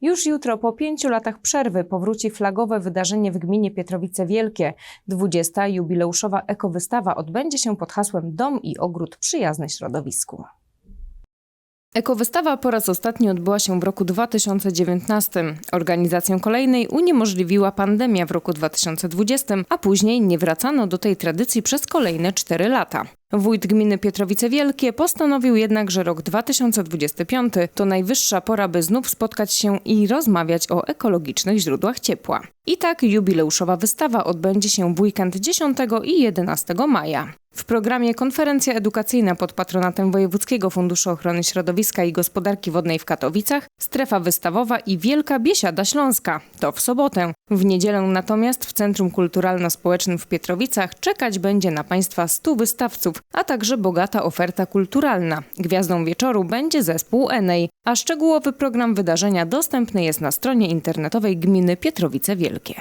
Już jutro, po pięciu latach przerwy, powróci flagowe wydarzenie w gminie Pietrowice Wielkie. 20. jubileuszowa ekowystawa odbędzie się pod hasłem Dom i ogród przyjazny środowisku. Ekowystawa po raz ostatni odbyła się w roku 2019. Organizację kolejnej uniemożliwiła pandemia w roku 2020, a później nie wracano do tej tradycji przez kolejne 4 lata. Wójt gminy Pietrowice Wielkie postanowił jednak, że rok 2025 to najwyższa pora, by znów spotkać się i rozmawiać o ekologicznych źródłach ciepła. I tak jubileuszowa wystawa odbędzie się w weekend 10 i 11 maja. W programie konferencja edukacyjna pod patronatem Wojewódzkiego Funduszu Ochrony Środowiska i Gospodarki Wodnej w Katowicach, strefa wystawowa i Wielka Biesiada Śląska. To w sobotę. W niedzielę natomiast w Centrum Kulturalno-Społecznym w Pietrowicach czekać będzie na Państwa 100 wystawców, a także bogata oferta kulturalna. Gwiazdą wieczoru będzie zespół Enej, a szczegółowy program wydarzenia dostępny jest na stronie internetowej gminy Pietrowice Wielkie.